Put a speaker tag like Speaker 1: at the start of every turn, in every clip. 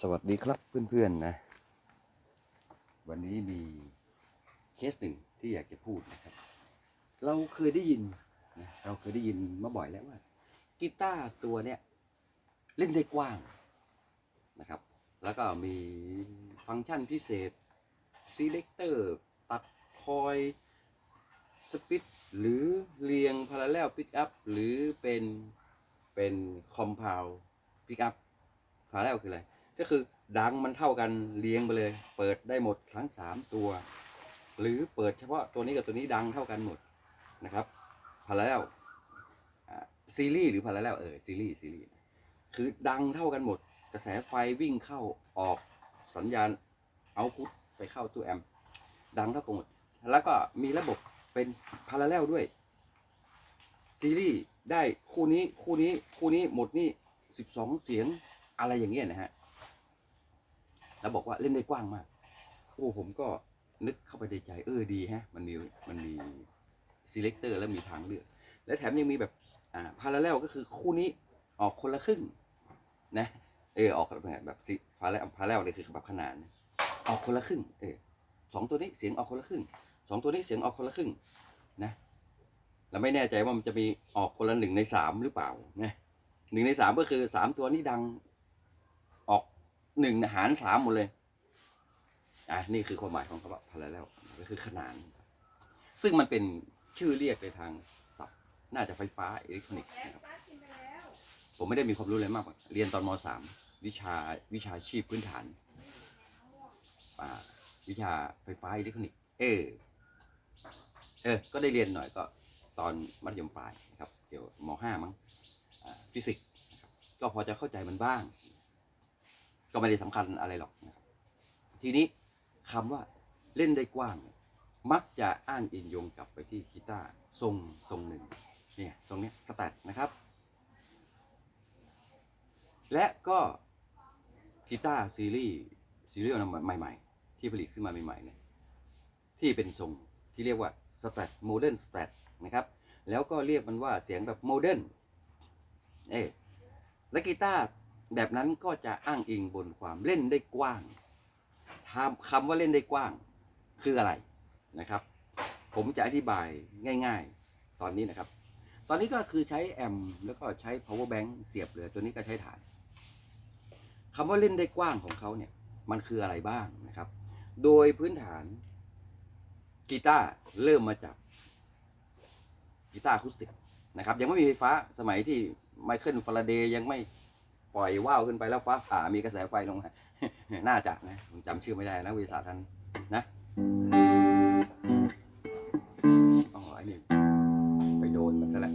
Speaker 1: สวัสดีครับเพื่อนๆนะ วันนี้มีเคสหนึ่งที่อยากจะพูดนะครับ เราเคยได้ยินนะเราเคยได้ยินมาบ่อยแล้วว่ากีตาร์ตัวเนี้ยเล่นได้กว้างนะครับ แล้วก็มีฟังก์ชันพิเศษ selector ตัดคอยสปิดหรือเรียง parallel pick up หรือเป็นเป็น compound pick up parallel คืออะไร ก็คือดังมันเท่ากันเรียงไปเลย เปิดได้หมดทั้งสามตัว หรือเปิดเฉพาะตัวนี้กับตัวนี้ดังเท่ากันหมดนะครับพาราเรลซีรีส์หรือพาราเรลเออซีรีส์ซีรีส์คือดังเท่ากันหมด กระแสไฟวิ่งเข้าออกสัญญาณเอาพุทไปเข้าตู้แอมดังเท่ากันหมด แล้วก็มีระบบเป็นพาราเรลด้วยซีรีส์ได้คู่นี้คู่นี้คู่นี้หมดนี่สิบสองเสียงอะไรอย่างเงี้ยนะฮะ แล้วบอกว่าเล่นได้กว้างมาก โอ้ผมก็นึกเข้าไปในใจเออดีฮะ มันมีมันมี selector แล้วมีทางเลือก และแถมยังมีแบบอ่า parallel ก็คือคู่นี้ออกคนละครึ่งนะเออออกแบบแบบซี parallel parallel เลยคือแบบขนานออกคนละครึ่งเออสองตัวนี้เสียงออกคนละครึ่งสองตัวนี้เสียงออกคนละครึ่งนะแล้วไม่แน่ใจว่ามันจะมีออกคนละหนึ่งในสามหรือเปล่านะหนึ่งในสามก็คือสามตัวนี้ดัง หนึ่งหารสามหมดเลยอะนี่คือความหมายของคำว่า parallel ก็คือขนาน ซึ่งมันเป็นชื่อเรียกในทางศัพท์น่าจะไฟฟ้าอิเล็กทรอนิกส์นะครับผมไม่ได้มีความรู้อะไรมาก เรียนตอนมสามวิชาวิชาชีพพื้นฐานอ่าวิชาไฟฟ้าอิเล็กทรอนิกส์เออเออ ก็ได้เรียนหน่อยก็ตอนมัธยมปลายนะครับเกี่ยวมห้ามั้งฟิสิกส์ก็พอจะเข้าใจมันบ้าง ก็ไม่ได้สำคัญอะไรหรอกนะครับทีนี้คำว่าเล่นได้กว้าง มักจะอ้างอิงโยงกลับไปที่กีตาร์ทรงทรงหนึ่งเนี่ยทรงนี้สแตทนะครับ และก็กีตาร์ซีรีส์ซีรีส์ใหม่ ๆ ที่ผลิตขึ้นมาใหม่ๆเนี่ยที่เป็นทรงที่เรียกว่าสแตทโมเดิร์นสแตทนะครับแล้วก็เรียกมันว่าเสียงแบบโมเดิร์นเออและกีตาร์ แบบนั้นก็จะอ้างอิงบนความเล่นได้กว้างทำคำว่าเล่นได้กว้างคืออะไรนะครับ ผมจะอธิบายง่าย ๆ ตอนนี้นะครับ ตอนนี้ก็คือใช้แอมป์แล้วก็ใช้ power bank เสียบเลยตัวนี้ก็ใช้ฐานคำว่าเล่นได้กว้างของเขาเนี่ยมันคืออะไรบ้างนะครับ โดยพื้นฐานกีตาร์เริ่มมาจากกีตาร์อะคูสติกนะครับยังไม่มีไฟฟ้าสมัยที่ไมเคิลฟาราเดย์ยังไม่ ปล่อยว่าวขึ้นไปแล้วฟ้าผ่ามีกระแสไฟลงมาน่าจะนะผมจำชื่อไม่ได้นะวิสาท่านนะอ๋อไอ้นี่ไปโดนมันซะแล้ว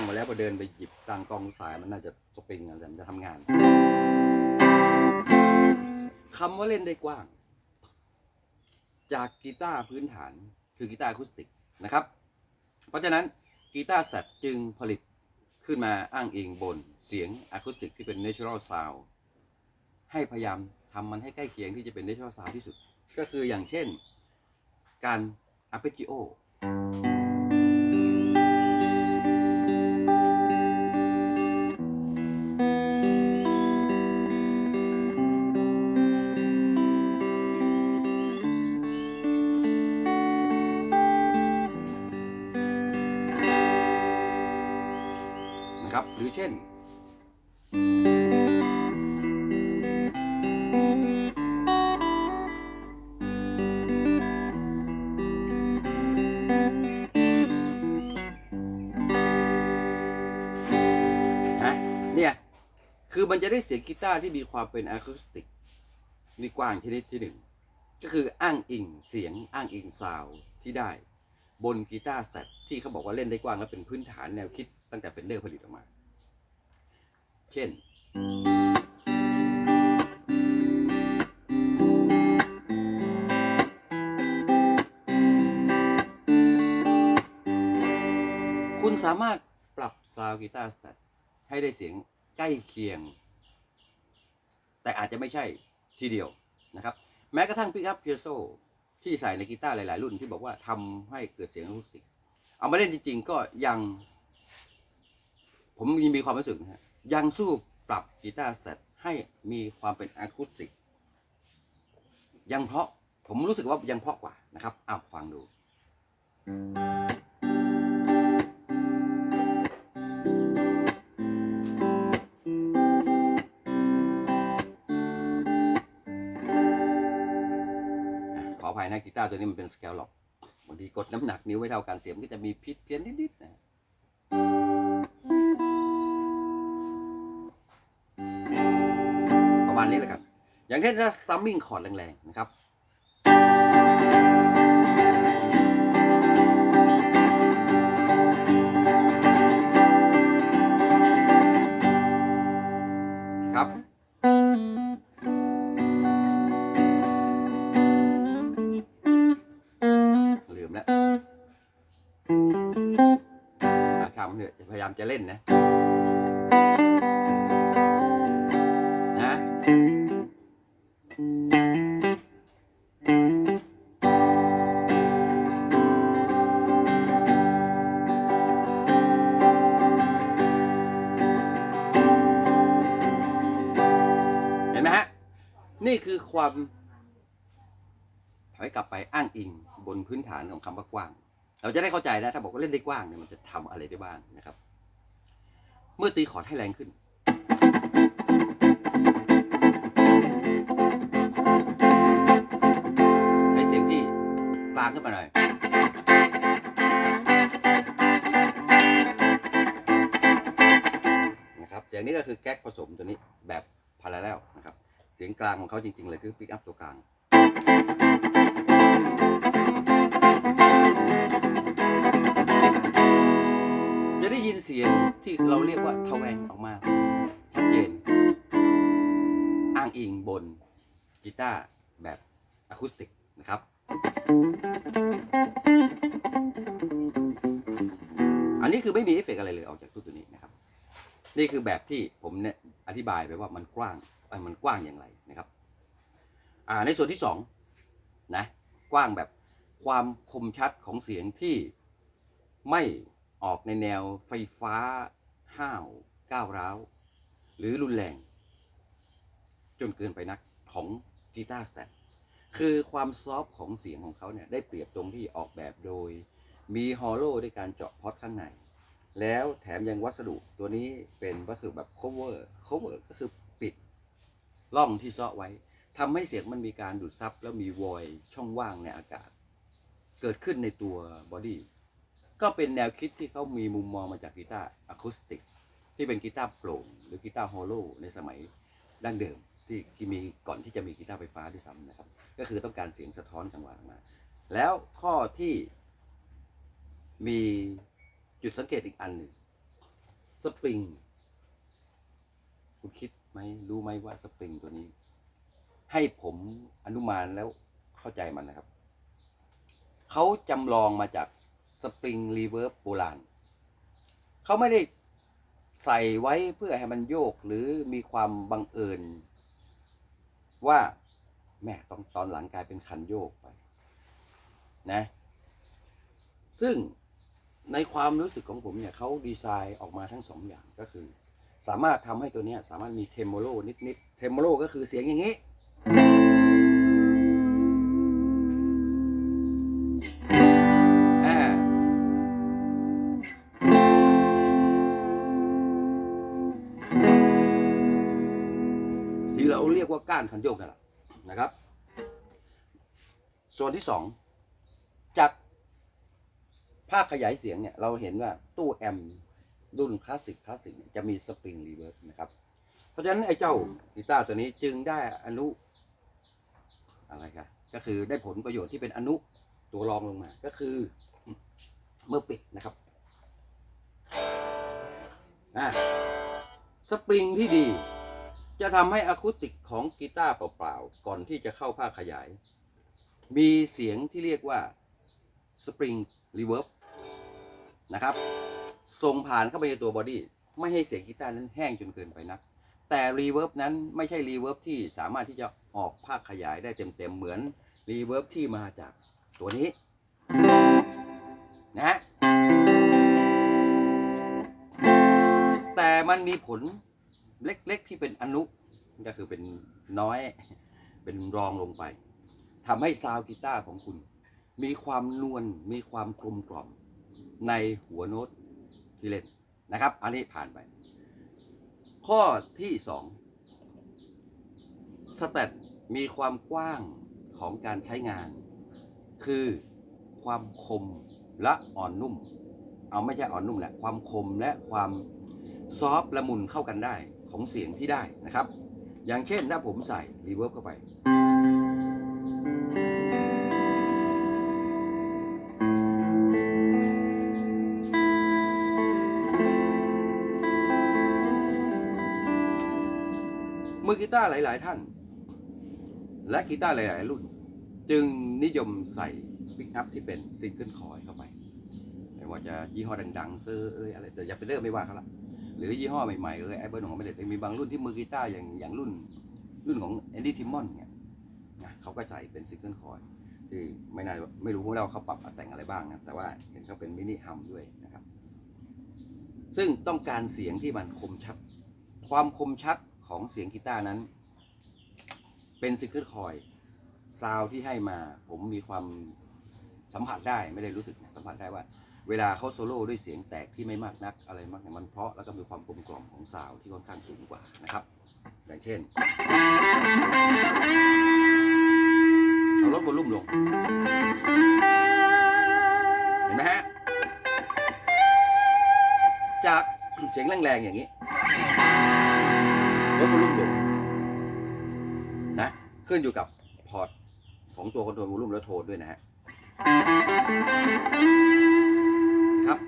Speaker 1: งมาแล้วพอเดินไปหยิบตั้งกล้องสายมันน่าจะสปริงอะไรมันจะทำงานคำว่าเล่นได้กว้าง จากกีตาร์พื้นฐานคือกีตาร์อะคูสติกนะครับ เพราะฉะนั้นกีตาร์แซดจึงผลิตขึ้นมาอ้างอิงบนเสียงอะคูสติกที่เป็น natural sound ให้พยายามทำมันให้ใกล้เคียงที่จะเป็น natural sound ที่สุด ก็คืออย่างเช่นการ arpeggio เช่น เนี่ย คือมันจะได้เสียงกีตาร์ที่มีความเป็นอะคูสติกมีกว้างชนิดที่หนึ่ง ก็คืออ้างอิงเสียงอ้างอิงซาวที่ได้บนกีตาร์สแตทที่เขาบอกว่าเล่นได้กว้างและเป็นพื้นฐานแนวคิดตั้งแต่เฟนเดอร์ผลิตออกมา เช่น คุณสามารถปรับซาวด์กีตาร์สแตทให้ได้เสียงใกล้เคียง แต่อาจจะไม่ใช่ทีเดียวนะครับ แม้กระทั่งพิกอัพเพียโซที่ใส่ในกีตาร์หลาย ๆ รุ่นที่บอกว่าทำให้เกิดเสียงอะคูสติกเอามาเล่นจริง ๆ ก็ยัง ผมมีความรู้สึกนะฮะ ยังสู้ปรับกีตาร์สเตตให้มีความเป็นอะคูสติก ยังเพราะผมรู้สึกว่ายังเพราะกว่านะครับอ้าวฟังดูขออภัยนะกีตาร์ตัวนี้มันเป็นสเกลล็อกบางทีกดน้ำหนักนิ้วไม่เท่ากันเสียงก็จะมีพิษเพี้ยนนิดๆนะ มาณนี้แหละครับ อย่างเช่นถ้าซัมมิ่งคอร์ดแรงๆนะครับครับ ลืมแล้วอาชำเนี่ยพยายามจะเล่นนะ ความถอยกลับไปอ้างอิงบนพื้นฐานของคำว่ากว้าง เราจะได้เข้าใจนะถ้าบอกว่าเล่นได้กว้างเนี่ยมันจะทำอะไรได้บ้างนะครับ เมื่อตีคอดให้แรงขึ้นให้เสียงที่กลางขึ้นมาหน่อยนะครับเสียงนี้ก็คือแก๊กผสมตัวนี้แบบพาราเรลนะครับ สียงกลางของเขาจริง ๆ เลยคือปิกอัพตัวกลาง จะได้ยินเสียงที่เราเรียกว่าทแวงออกมา ชัดเจน อ้างอิงบนกีตาร์แบบอะคูสติกนะครับอันนี้คือไม่มีเอฟเฟกอะไรเลยออกจากตู้ตัวนี้นะครับ นี่คือแบบที่ผมเนี่ยอธิบายไปว่ามันกว้าง มันกว้างอย่างไรนะครับอ่าในส่วนที่สองนะกว้างแบบความคมชัดของเสียงที่ไม่ออกในแนวไฟฟ้าห้าวก้าวร้าว หรือรุนแรง จนเกินไปนักของกีตาร์สแตทคือความซอฟของเสียงของเขาเนี่ยได้เปรียบตรงที่ออกแบบโดย มีฮอลโลด้วยการเจาะพอตข้างใน แล้วแถมยังวัสดุตัวนี้เป็นวัสดุแบบ cover cover ก็คือ ร่องที่เซาะไว้ทำให้เสียงมันมีการดูดซับแล้วมีวอยช่องว่างในอากาศ เกิดขึ้นในตัวบอดี้ก็เป็นแนวคิดที่เขามีมุมมองมาจากกีตาร์อะคูสติกที่เป็นกีตาร์โปร่งหรือกีตาร์ฮอลโลในสมัยดั้งเดิมที่ที่มีก่อนที่จะมีกีตาร์ไฟฟ้าด้วยซ้ำนะครับ ก็คือต้องการเสียงสะท้อนจังหวะมา แล้วข้อที่มีจุดสังเกตอีกอันหนึ่งสปริง คุณคิด ไหมรู้ไหมว่าสปริงตัวนี้ ให้ผมอนุมานแล้วเข้าใจมันนะครับ เขาจำลองมาจากสปริงรีเวิร์บโบราณเขาไม่ได้ใส่ไว้เพื่อให้มันโยกหรือมีความบังเอิญ ว่าแม่ต้องตอนหลังกลายเป็นคันโยกไป นะ ซึ่งในความรู้สึกของผมเนี่ยเขาดีไซน์ออกมาทั้งสองอย่างก็คือ สามารถทำให้ตัวเนี้ยสามารถมีเทมโมโลนิดๆเทมโมโลก็คือเสียงอย่างนี้อ่าที่เราเรียกว่าก้านคันโยกนั่นแหละนะครับ ส่วนที่สองจากภาคขยายเสียงเนี่ย เราเห็นว่าตู้แอม รุ่นคลาสสิกคลาสสิกจะมีสปริงรีเวิร์บนะครับ เพราะฉะนั้นไอ้เจ้ากีตาร์ตัวนี้จึงได้อนุอะไรครับก็คือได้ผลประโยชน์ที่เป็นอนุตัวรองลงมา ก็คือเมื่อปิดนะครับอ่าสปริงที่ดี จะทำให้อะคูสติกของกีตาร์เปล่าๆ ก่อนที่จะเข้าภาคขยาย มีเสียงที่เรียกว่าสปริงรีเวิร์บนะครับ ส่งผ่านเข้าไปในตัวบอดี้ไม่ให้เสียงกีตาร์นั้นแห้งจนเกินไปนัก แต่รีเวิร์บนั้นไม่ใช่รีเวิร์บที่สามารถที่จะออกภาคขยายได้เต็มๆเหมือนรีเวิร์บที่มาจากตัวนี้นะแต่มันมีผลเล็กๆที่เป็นอนุก็คือเป็นน้อยเป็นรองลงไปทำให้ซาวกีตาร์ของคุณ มีความนวลมีความกลมกล่อมในหัวโน้ต ที่เล่นนะครับ อันนี้ผ่านไป ข้อที่สองสเตตมีความกว้างของการใช้งาน คือความคมและอ่อนนุ่ม เอาไม่ใช่อ่อนนุ่มแหละความคมและความซอฟละมุนเข้ากันได้ของเสียงที่ได้นะครับ อย่างเช่นถ้าผมใส่รีเวิร์บเข้าไป มือกีตาร์หลาย ๆ ท่าน และกีตาร์หลาย ๆ รุ่น จึงนิยมใส่ปิกอัพที่เป็นซิงเกิลคอยเข้าไปไม่ว่าจะยี่ห้อดัง ๆ เซอร์เอ้ยอะไรแต่อย่าไปเลิกไม่ว่าเขาละหรือยี่ห้อใหม่ ๆ เอ้ยไอเบิร์นของไม่ได้แต่มีบางรุ่นที่มือกีตาร์อย่างอย่างรุ่น รุ่นของแอนดี้ทิมมอนเนี่ยนะเขาก็ใส่เป็นซิงเกิลคอยที่ไม่น่าไม่รู้พวกเราเขาปรับแต่งอะไรบ้างนะแต่ว่าเห็นเขาเป็นมินิฮัมด้วยนะครับ ซึ่งต้องการเสียงที่มันคมชัด ความคมชัด ของเสียงกีตาร์นั้น เป็นซิงเกิลคอยซาวที่ให้มา ผมมีความสัมผัสได้ไม่ได้รู้สึกนะสัมผัสได้ว่า เวลาเขาโซโล่ด้วยเสียงแตกที่ไม่มากนักอะไรมากเนี่ยมันเพราะแล้วก็มีความกลมกล่อมของซาวที่ค่อนข้างสูงกว่านะครับ อย่างเช่นเอาลดวอลลุ่มลง เห็นไหมฮะ จากเสียงแรงๆอย่างนี้ ลดวอลุ่มลงนะขึ้นอยู่กับพอร์ตของตัวคอนโทรลวอลุ่มและโทนด้วยนะฮะครับ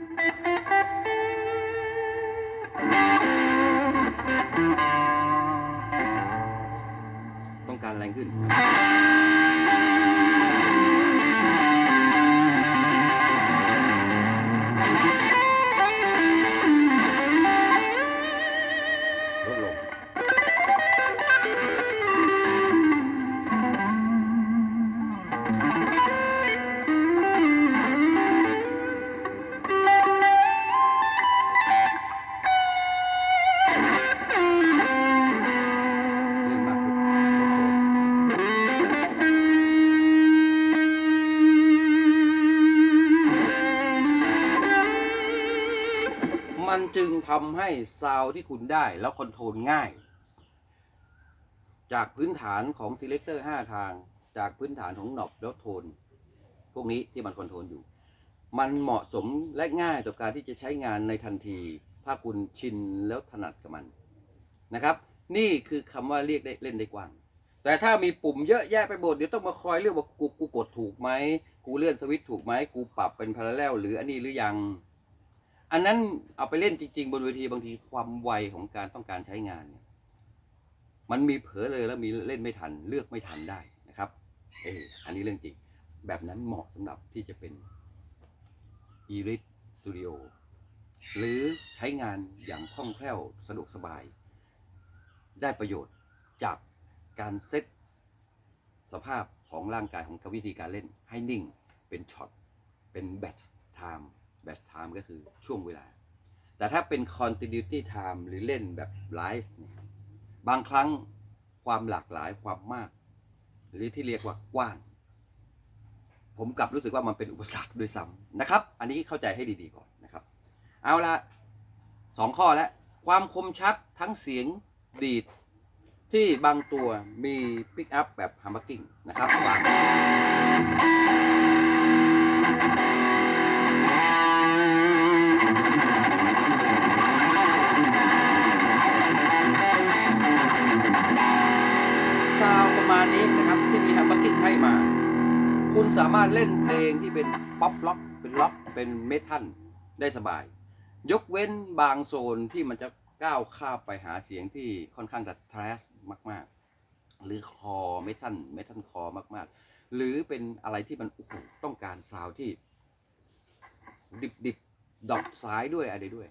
Speaker 1: ต้องการแรงขึ้น ทำให้ซาวที่คุณได้แล้วคอนโทรลง่าย จากพื้นฐานของ selector 5 ทาง จากพื้นฐานของหนอบแล้วโทน พวกนี้ที่มันคอนโทรลอยู่ มันเหมาะสมและง่ายต่อการที่จะใช้งานในทันที ถ้าคุณชินแล้วถนัดกับมันนะครับ นี่คือคำว่าเรียกได้เล่นได้กว้างแต่ถ้ามีปุ่มเยอะแยะไปหมดเดี๋ยวต้องมาคอยเลือกว่ากูกูกดถูกไหมกูเลื่อนสวิตถูกไหมกูปรับเป็นพาราเรลหรืออันนี้หรือยัง อันนั้นเอาไปเล่นจริง ๆ บนเวทีบางทีความไวของการต้องการใช้งานเนี่ยมันมีเผลอเลยแล้วมีเล่นไม่ทันเลือกไม่ทันได้นะครับ เอออันนี้เรื่องจริง แบบนั้นเหมาะสำหรับที่จะเป็น e r i t Studio หรือใช้งานอย่างคล่องแคล่วสะดวกสบาย ได้ประโยชน์จากการเซตสภาพของร่างกายของวิธีการเล่นให้นิ่งเป็นช็อตเป็นแบตไทม์ แบตไทม์ก็คือช่วงเวลา แต่ถ้าเป็น continuity time หรือเล่นแบบไลฟ์เนี่ยบางครั้งความหลากหลายความมาก หรือที่เรียกว่ากว้าง ผมกลับรู้สึกว่ามันเป็นอุปสรรคด้วยซ้ำนะครับ อันนี้เข้าใจให้ดีๆก่อนนะครับ เอาละสองข้อแล้วความคมชัดทั้งเสียงดีดที่บางตัวมีปิกอัพแบบฮัม m กกิ้งนะครับ คุณสามารถเล่นเพลงที่เป็นป๊อปล็อก เป็นล็อก เป็นเมทัลได้สบาย ยกเว้นบางโซนที่มันจะก้าวข้ามไปหาเสียงที่ค่อนข้างจะทรัสมากๆ หรือคอเมทัลเมทัลคอมากๆ หรือเป็นอะไรที่มันโอ้โหต้องการซาวด์ที่ ดิบดิบดอกซ้ายด้วยอะไรด้วย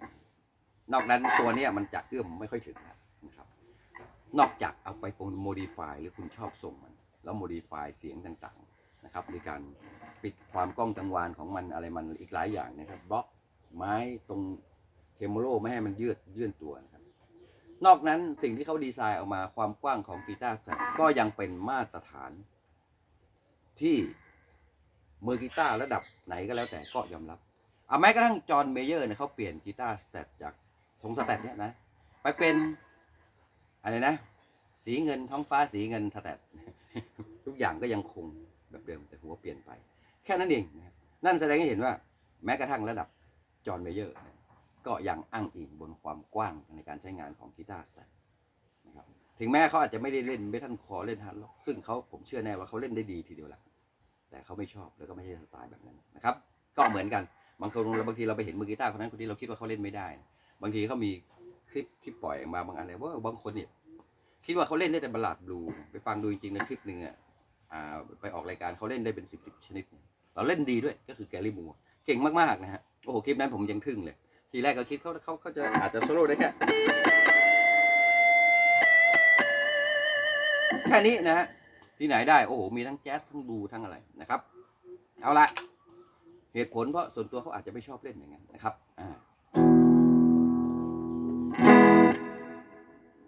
Speaker 1: นอกนั้นตัวเนี้ยมันจะเอื้อมไม่ค่อยถึงนะครับ นอกจากเอาไปโมดิฟายหรือคุณชอบส่งมัน แล้วโมดิฟายเสียงต่างๆ นะครับในการปิดความก้องกังวานของมันอะไรมันอีกหลายอย่างนะครับบล็อกไม้ตรงเทมโโลไม่ให้มันยืดยื่นตัวนะครับ นอกนั้นสิ่งที่เขาดีไซน์ออกมาความกว้างของกีตาร์สแตก็ยังเป็นมาตรฐานที่มือกีตาร์ระดับไหนก็แล้วแต่ก็ยอมรับเอาแม้กระทั่งจอห์นเมเยอร์เนี่ยเขาเปลี่ยนกีตาร์สแตทจากทรงสแตทเนี่ยนะไปเป็นอะไรนะ สีเงินท้องฟ้าสีเงินสแตททุกอย่างก็ยังคง แบบเดิมแต่หัวเปลี่ยนไป แค่นั้นเองนะครับนั่นแสดงให้เห็นว่าแม้กระทั่งระดับจอห์นเมเยอร์ก็ยังอ้างอิงบนความกว้างในการใช้งานของกีตาร์สแตทนะครับถึงแม้เขาอาจจะไม่ได้เล่นเมทัลคอร์เล่นฮาร์ดล็อกซึ่งเขาผมเชื่อแน่ว่าเขาเล่นได้ดีทีเดียวแหละแต่เขาไม่ชอบแล้วก็ไม่ใช่สไตล์แบบนั้นนะครับก็เหมือนกันบางคนเราบางทีเราไปเห็นมือกีตาร์คนนั้นคนนี้เราคิดว่าเขาเล่นไม่ได้ บางทีเขามีคลิปที่ปล่อยออกมาบางอันเลยว่าบางคนเนี่ยคิดว่าเขาเล่นได้แต่บัลลาดบลูไปฟังดูจริงๆในคลิปหนึ่งอะ ไปออกรายการเขาเล่นได้เป็นสิบสิบชนิด เราเล่นดีด้วยก็คือแกลลี่มูร์เก่งมากๆนะฮะโอ้โหคลิปนั้นผมยังทึ่งเลย ทีแรกก็คิดเขาเขาเขาจะอาจจะโซโล่ได้แค่แค่นี้นะฮะที่ไหนได้โอ้โหมีทั้งแจ๊สทั้งบูทั้งอะไรนะครับ เอาละเหตุผลเพราะส่วนตัวเขาอาจจะไม่ชอบเล่นอย่างนั้นนะครับ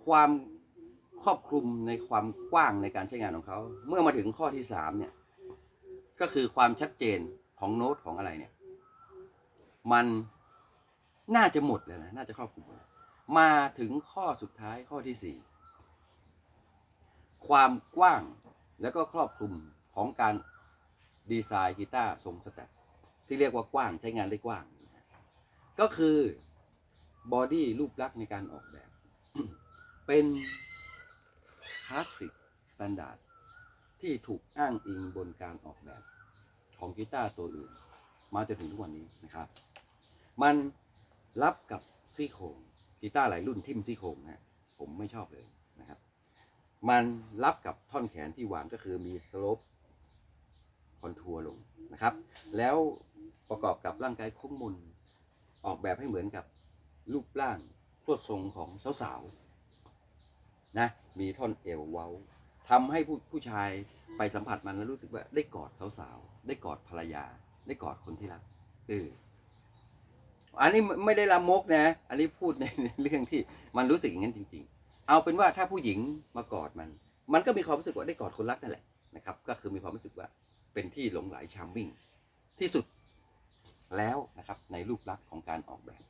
Speaker 1: ความ ครอบคลุมในความกว้างในการใช้งานของเขา เมื่อมาถึงข้อที่สามเนี่ย ก็คือความชัดเจนของโน้ตของอะไรเนี่ย มันน่าจะหมดแล้วนะ น่าจะครอบคลุมมาถึงข้อสุดท้ายข้อที่สี่ความกว้างแล้วก็ครอบคลุมของการดีไซน์กีตาร์ทรงสแตทที่เรียกว่ากว้างใช้งานได้กว้าง ก็คือบอดี้รูปลักษณ์ในการออกแบบ เป็น ลาสสิกสแตนดาร์ดที่ถูกอ้างอิงบนการออกแบบของกีตาร์ตัวอื่น มาจนถึงทุกวันนี้นะครับ มันรับกับซี่โครงกีตาร์หลายรุ่นทิ่มซี่โครงนะผมไม่ชอบเลยนะครับ มันรับกับท่อนแขนที่วางก็คือมีสโลปคอนทัวร์ลงนะครับ แล้วประกอบกับร่างกายโค้งมนออกแบบให้เหมือนกับรูปร่างพวดทรงของสาวๆนะ มีท่อนเอวเว้าทำให้ผู้ผู้ชายไปสัมผัสมันแล้วรู้สึกว่าได้กอดสาวๆ ได้กอดภรรยา ได้กอดคนที่รักเอออันนี้ไม่ได้ละมกนะ อันนี้พูดในเรื่องที่มันรู้สึกอย่างนั้นจริง ๆ เอาเป็นว่าถ้าผู้หญิงมากอดมัน มันก็มีความรู้สึกว่าได้กอดคนรักนั่นแหละนะครับ ก็คือมีความรู้สึกว่าเป็นที่หลงไหลชามมิ่งที่สุดแล้วนะครับในรูปลักษณ์ของการออกแบบ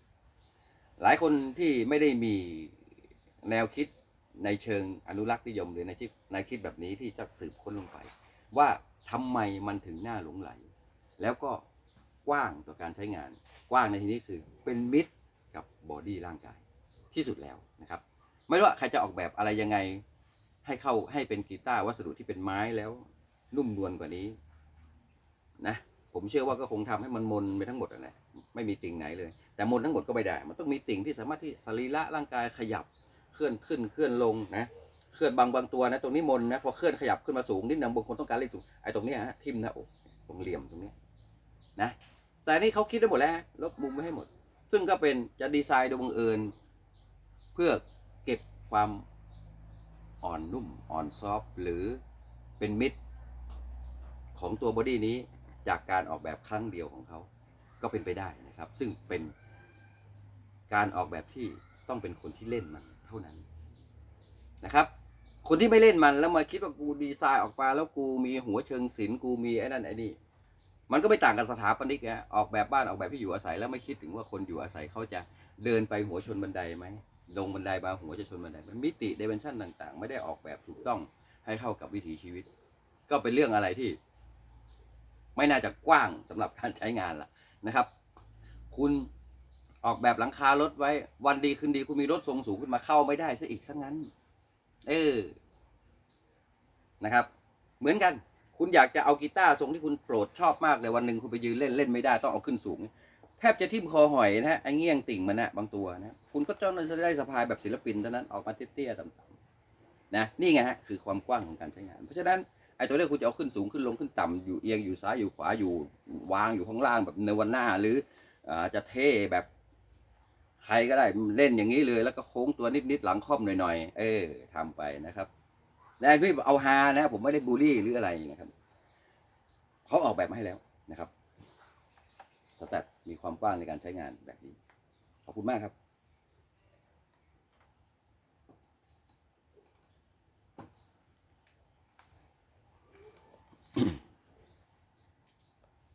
Speaker 1: หลายคนที่ไม่ได้มีแนวคิด ในเชิงอนุรักษ์นิยมหรือในที่ในคิดแบบนี้ที่จะสืบค้นลงไป ว่าทำไมมันถึงน่าหลงไหล แล้วก็กว้างต่อการใช้งาน กว้างในที่นี้คือเป็นมิตรกับบอดี้ร่างกายที่สุดแล้วนะครับ ไม่ว่าใครจะออกแบบอะไรยังไงให้เข้าให้เป็นกีตาร์วัสดุที่เป็นไม้แล้วนุ่มนวลกว่านี้นะผมเชื่อว่าก็คงทำให้มันมนไปทั้งหมดนะไม่มีติ่งไหนเลย แต่มนทั้งหมดก็ไม่ได้ มันต้องมีติ่งที่สามารถที่สรีระร่างกายขยับ เคลื่อนขึ้นเคลื่อนลงนะเคลื่อนบางบางตัวนะตรงนี้มนนะพอเคลื่อนขยับขึ้นมาสูงนิดนึงบางคนต้องการเล่นสูงไอ้ตรงนี้ฮะทิมหนะอกตรงเหลี่ยมตรงนี้นะแต่นี่เขาคิดได้หมดแล้วลบมุมไม่ให้หมด ซึ่งก็เป็นจะดีไซน์โดยบังเอิญ เพื่อเก็บความอ่อนนุ่มอ่อนซอฟหรือเป็นมิตรของตัวบอดี้นี้จากการออกแบบครั้งเดียวของเขาก็เป็นไปได้นะครับ ซึ่งเป็นการออกแบบที่ต้องเป็นคนที่เล่นมัน ท่านั้นนะครับ คนที่ไม่เล่นมันแล้วมาคิดว่ากูดีไซน์ออกมาแล้วกูมีหัวเชิงศิลป์กูมีไอ้นั่นไอ้นี่มันก็ไม่ต่างกับสถาปนิกนะออกแบบบ้านออกแบบที่อยู่อาศัยแล้วไม่คิดถึงว่าคนอยู่อาศัยเขาจะเดินไปหัวชนบันไดไหมลงบันไดมาหัวจะชนบันไดมันมิติเดเมนชั่นต่างๆ ไม่ได้ออกแบบถูกต้องให้เข้ากับวิถีชีวิต ก็เป็นเรื่องอะไรที่ ไม่น่าจะกว้างสำหรับการใช้งานล่ะนะครับ คุณ ออกแบบหลังคารถไว้ วันดีคืนดีคุณมีรถทรงสูงขึ้นมาเข้าไม่ได้ซะอีกซะงั้น เออ นะครับ เหมือนกัน คุณอยากจะเอากีตาร์ทรงที่คุณโปรดชอบมากเลยวันหนึ่งคุณไปยืนเล่นเล่นไม่ได้ต้องเอาขึ้นสูง แทบจะทิ่มคอหอยนะฮะไอ้เงี้ยงติ่งมันนะบางตัวนะคุณก็จ้องจะได้สะพายแบบศิลปินเท่านั้นออกมาเตี้ยๆต่ำๆนะนี่ไงฮะคือความกว้างของการใช้งาน เพราะฉะนั้นไอ้ตัวเลขคุณจะเอาขึ้นสูงขึ้นลงขึ้นต่ำอยู่เอียงอยู่ซ้ายอยู่ขวาอยู่วางอยู่ข้างล่างแบบเนวันหน้าหรืออาจะเท่แบบ ใครก็ได้เล่นอย่างนี้เลย แล้วก็โค้งตัวนิดๆหลังค่อมหน่อยๆเออทำไปนะครับแต่พี่เอาฮานะ ผมไม่ได้บูลลี่หรืออะไรนะครับเขาออกแบบมาให้แล้วนะครับสแตทมีความกว้างในการใช้งานแบบนี้ ขอบคุณมากครับ